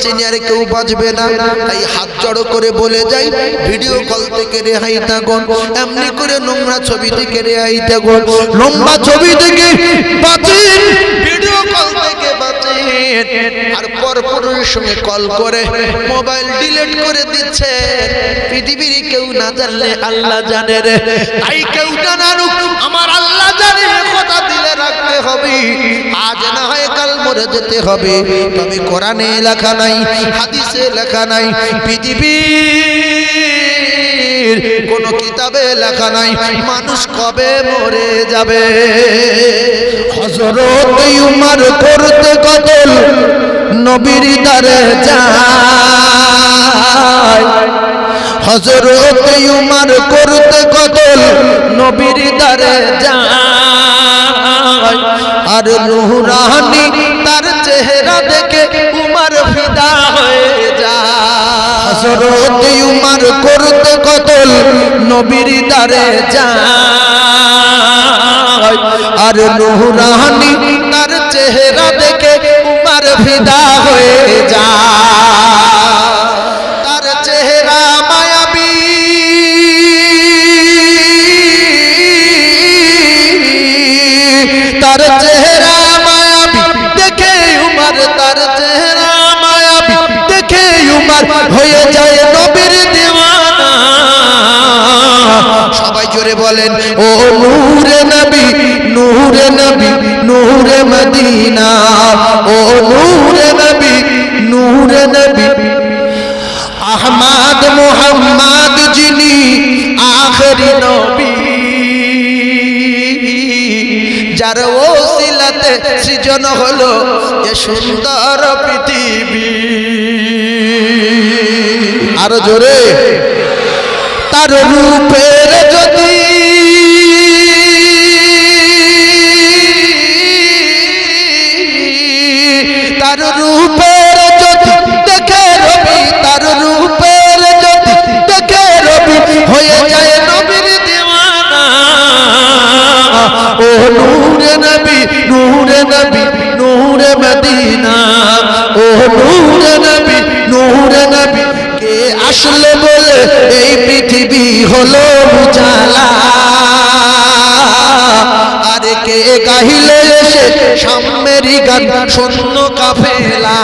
বাঁচেনি কেউ বাঁচবে না। তাই হাত জড়ো করে বলে যাই ভিডিও কল থেকে রেহাই থাকুন। এমনি করে নোংরা ছবি থেকে রেহাই থাকুন। লম্বা ছবি থেকে বাঁচেন ভিডিও কল থেকে বাঁচেন। আর পরপুরের সঙ্গে কল করে মোবাইল ডিলিট করে দিচ্ছে পৃথিবীর কেউ না জানলে আল্লাহ জানে রে। তাই কেউ জানারুক কাল মরে যেতে হবে। তবে কোরআনে লেখা নাই, হাদিসে লেখা নাই, পৃথিবীর কোন কিতাবে লেখা নাই, মানুষ কবে মরে যাবে? হজরত উমার করতে কতল নবীর দ্বারে যায়। হজরত উমার করতে কতল নবীর দ্বারে যায়। আর নুহরানি তার চেহারা দেখে উমার ফিদা হয়ে হজরত উমার করতে কতল নবীর দ্বারে যায়। আর নুহরানি তার চেহারা দেখে উমার ফিদা হয়ে যায়। হয়ে যায় নবীর দিওয়ানা। সবাই জোরে বলেন ও নূরে নবী নূরে নবী নূরে মদিনা। ও নূরে নবী নূরে নবী। আহমদ মোহাম্মদ যিনি আখরি নবী। যার ওসিলাতে সৃজন হলো এ সুন্দর পৃথিবী আরও জোরে। তার রূপের যদি তার রূপের আসলে বলে এই পৃথিবী হলো উজালা। আরে কে গাহিলে এসে সাম্যেরই গান শূন্য কাফেলা।